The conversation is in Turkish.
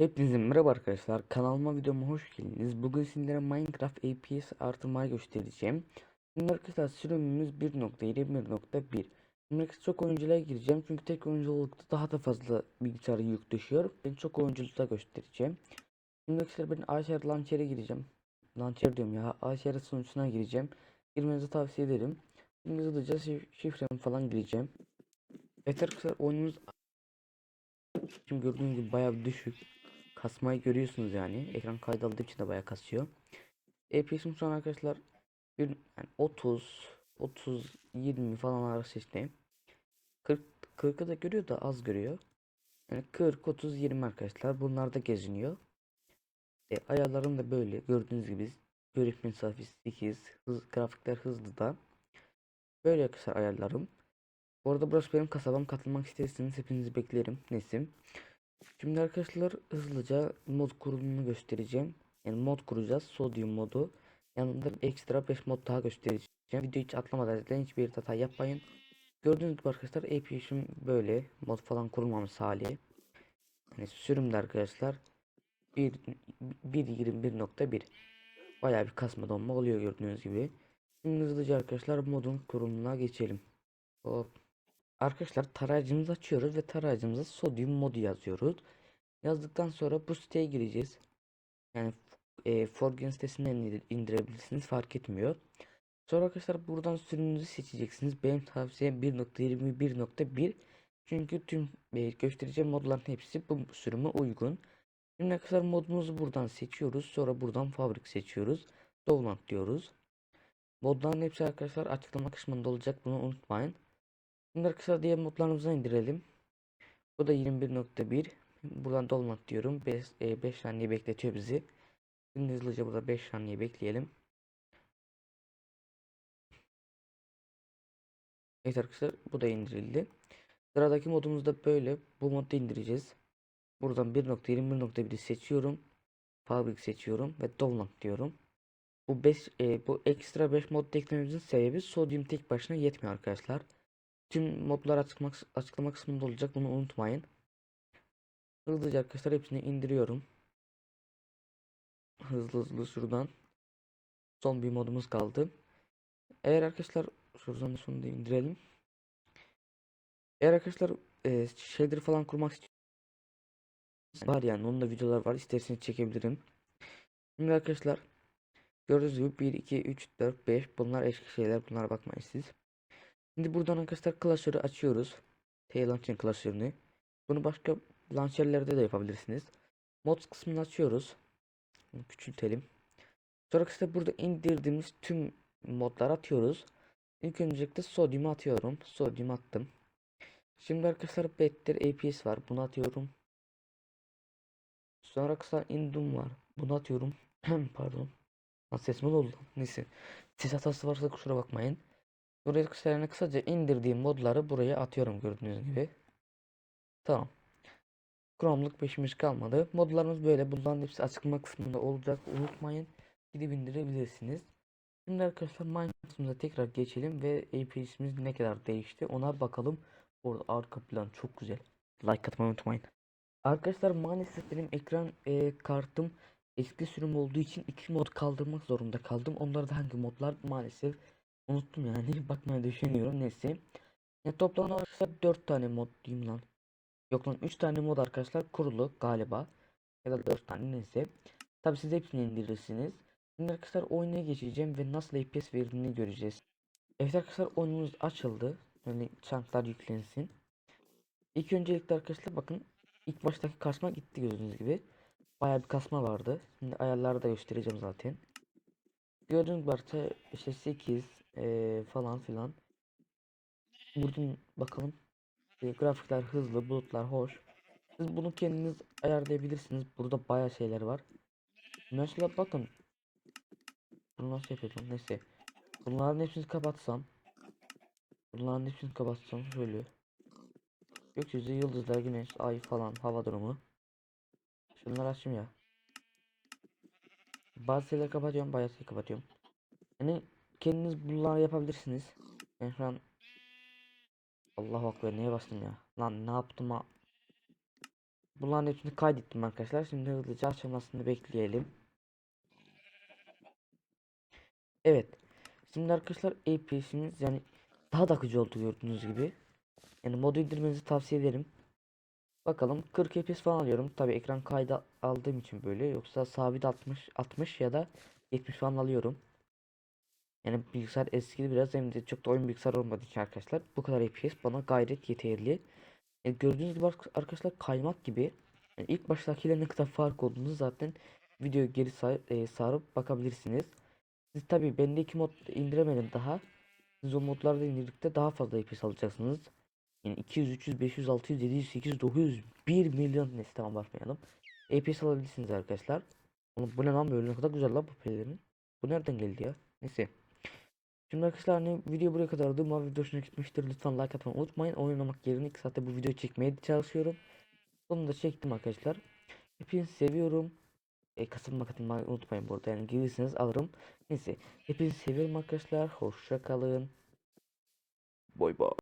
Hepinize merhaba arkadaşlar. Kanalıma videoma hoş geldiniz. Bugün sizlere Minecraft APS artırmayı göstereceğim. Şimdi arkadaşlar sürümümüz 1.21.1. Şimdi çok oyunculara gireceğim. Çünkü tek oyunculukta daha da fazla bilgisayara yük düşüyor. Ben çok oyunculukta göstereceğim. Şimdi arkadaşlar ben Aşer Launcher'e gireceğim. Launcher diyorum ya. Aşer sunucusuna gireceğim. Girmenizi tavsiye ederim. Şimdi hızlıca şif şifremi falan gireceğim. Evet arkadaşlar oyunumuz Şimdi gördüğünüz gibi bayağı düşük. Kasmayı görüyorsunuz yani. Ekran kaydaldığı için de bayağı kasıyor. FPS'im şu an arkadaşlar bir, yani 30 30 20 falan arası işte. 40 40'ı da görüyor da az görüyor. Yani 40 30 20 arkadaşlar. Bunlar da geziniyor. E, ayarlarım da böyle gördüğünüz gibi görüş mesafesi 8 hız, grafikler hızlı da. Böyle arkadaşlar ayarlarım. Bu arada burası benim kasabam katılmak isterseniz hepinizi beklerim. Nesim. Şimdi arkadaşlar hızlıca mod kurulumunu göstereceğim. Yani mod kuracağız. Sodium modu. Yanında ekstra 5 mod daha göstereceğim. Video hiç atlamadan zaten hiçbir hata yapmayın. Gördüğünüz gibi arkadaşlar API'şim böyle. Mod falan kurulmamış hali. Yani sürümde arkadaşlar 1.21.1 Bayağı bir kasma donma oluyor gördüğünüz gibi. Şimdi hızlıca arkadaşlar modun kurulumuna geçelim. Hop. Arkadaşlar tarayıcımızı açıyoruz ve tarayıcımıza sodyum modu yazıyoruz. Yazdıktan sonra bu siteye gireceğiz. Yani e, Forgen sitesinden indir- indirebilirsiniz fark etmiyor. Sonra arkadaşlar buradan sürümünüzü seçeceksiniz. Benim tavsiyem 1.21.1 çünkü tüm e, göstereceğim modların hepsi bu sürüme uygun. Şimdi arkadaşlar modumuzu buradan seçiyoruz. Sonra buradan fabrik seçiyoruz. Download diyoruz. Modların hepsi arkadaşlar açıklama kısmında olacak. Bunu unutmayın. Şimdi arkadaşlar diğer modlarımızı indirelim. Bu da 21.1. Buradan dolmak diyorum. 5 5 saniye bekletiyor bizi. Şimdi hızlıca burada 5 saniye bekleyelim. Evet arkadaşlar bu da indirildi. Sıradaki modumuz da böyle. Bu modu indireceğiz. Buradan 1.21.1'i seçiyorum. Fabrik seçiyorum ve dolmak diyorum. Bu 5 e, bu ekstra 5 mod eklememizin sebebi sodyum tek başına yetmiyor arkadaşlar. Tüm modlar açıklama, kısmında olacak bunu unutmayın. Hızlıca arkadaşlar hepsini indiriyorum. Hızlı hızlı şuradan. Son bir modumuz kaldı. Eğer arkadaşlar şuradan şunu da indirelim. Eğer arkadaşlar e, shader falan kurmak istiyorsanız var yani onun da videolar var isterseniz çekebilirim. Şimdi arkadaşlar gördüğünüz gibi 1 2 3 4 5 bunlar eski şeyler bunlara bakmayın siz. Şimdi buradan arkadaşlar klasörü açıyoruz. T-Launcher klasörünü. Bunu başka launcherlerde de yapabilirsiniz. Mod kısmını açıyoruz. Küçültelim. Sonra arkadaşlar burada indirdiğimiz tüm modları atıyoruz. İlk öncelikle sodyumu atıyorum. Sodyum attım. Şimdi arkadaşlar Better APS var. Bunu atıyorum. Sonra arkadaşlar Indum var. Bunu atıyorum. Pardon. Lan sesim oldu. Neyse. Ses hatası varsa kusura bakmayın. Buraya kısalarına kısaca indirdiğim modları buraya atıyorum gördüğünüz gibi. Tamam. Chrome'luk peşimiz kalmadı. Modlarımız böyle. Bunların hepsi açıklama kısmında olacak. Unutmayın. Gidip indirebilirsiniz. Şimdi arkadaşlar Minecraft'ımıza tekrar geçelim ve APS'imiz ne kadar değişti ona bakalım. Orada arka plan çok güzel. Like atmayı unutmayın. Arkadaşlar maalesef benim ekran e, kartım eski sürüm olduğu için iki mod kaldırmak zorunda kaldım. Onlar da hangi modlar maalesef unuttum yani. Bakmaya düşünüyorum neyse. Ya toplam arkadaşlar 4 tane mod diyeyim lan. Yok lan 3 tane mod arkadaşlar kurulu galiba. Ya da 4 tane neyse. Tabi siz hepsini indirirsiniz. Şimdi arkadaşlar oyuna geçeceğim ve nasıl FPS verdiğini göreceğiz. Evet arkadaşlar oyunumuz açıldı. Yani çanklar yüklensin. İlk öncelikle arkadaşlar bakın ilk baştaki kasma gitti gördüğünüz gibi. Bayağı bir kasma vardı. Şimdi ayarları da göstereceğim zaten. Gördüğünüz gibi işte 8 eee, falan filan. Buradan bakalım. E, grafikler hızlı, bulutlar hoş. Siz bunu kendiniz ayarlayabilirsiniz. Burada bayağı şeyler var. Mesela bakın. Bunu nasıl yapacağım? Neyse. Bunların hepsini kapatsam. Bunların hepsini kapatsam şöyle. Gökyüzü, yıldızlar, güneş, ay falan, hava durumu. Şunları açayım ya. Bazı şeyleri kapatıyorum, bazı şeyleri kapatıyorum. Yani kendiniz bunları yapabilirsiniz. Ben şu an Allahu akbar neye bastım ya? Lan ne yaptım ha? bunların hepsini kaydettim arkadaşlar. Şimdi hızlıca açılmasını bekleyelim. Evet. Şimdi arkadaşlar APS'imiz yani daha da akıcı oldu gördüğünüz gibi. Yani modu indirmenizi tavsiye ederim. Bakalım 40 FPS falan alıyorum. Tabi ekran kaydı aldığım için böyle. Yoksa sabit 60 60 ya da 70 falan alıyorum. Yani bilgisayar eskidi biraz hem de çok da oyun bilgisayar olmadığı için arkadaşlar bu kadar FPS bana gayret yeterli. Yani gördüğünüz gibi ark- arkadaşlar kaymak gibi. Yani ilk baştakiyle ne kadar fark olduğunu zaten videoyu geri sar- e, sarıp bakabilirsiniz. Siz tabi bendeki mod indiremedim daha. Siz o modlarda indirdikte daha fazla FPS alacaksınız. Yani 200, 300, 500, 600, 700, 800, 900, 1 milyon neyse tamam bakmayalım. APS alabilirsiniz arkadaşlar. Bu ne lan böyle ne kadar güzel lan bu pelerin. Bu nereden geldi ya? Neyse. Şimdi arkadaşlar hani video buraya kadardı. Umarım video hoşuna gitmiştir. Lütfen like atmayı unutmayın. Oynamak yerine 2 saatte bu videoyu çekmeye çalışıyorum. Onu da çektim arkadaşlar. Hepinizi seviyorum. E, kasım katılmayı unutmayın burada. Yani gelirseniz alırım. Neyse. Hepinizi seviyorum arkadaşlar. Hoşça kalın. Bay bay.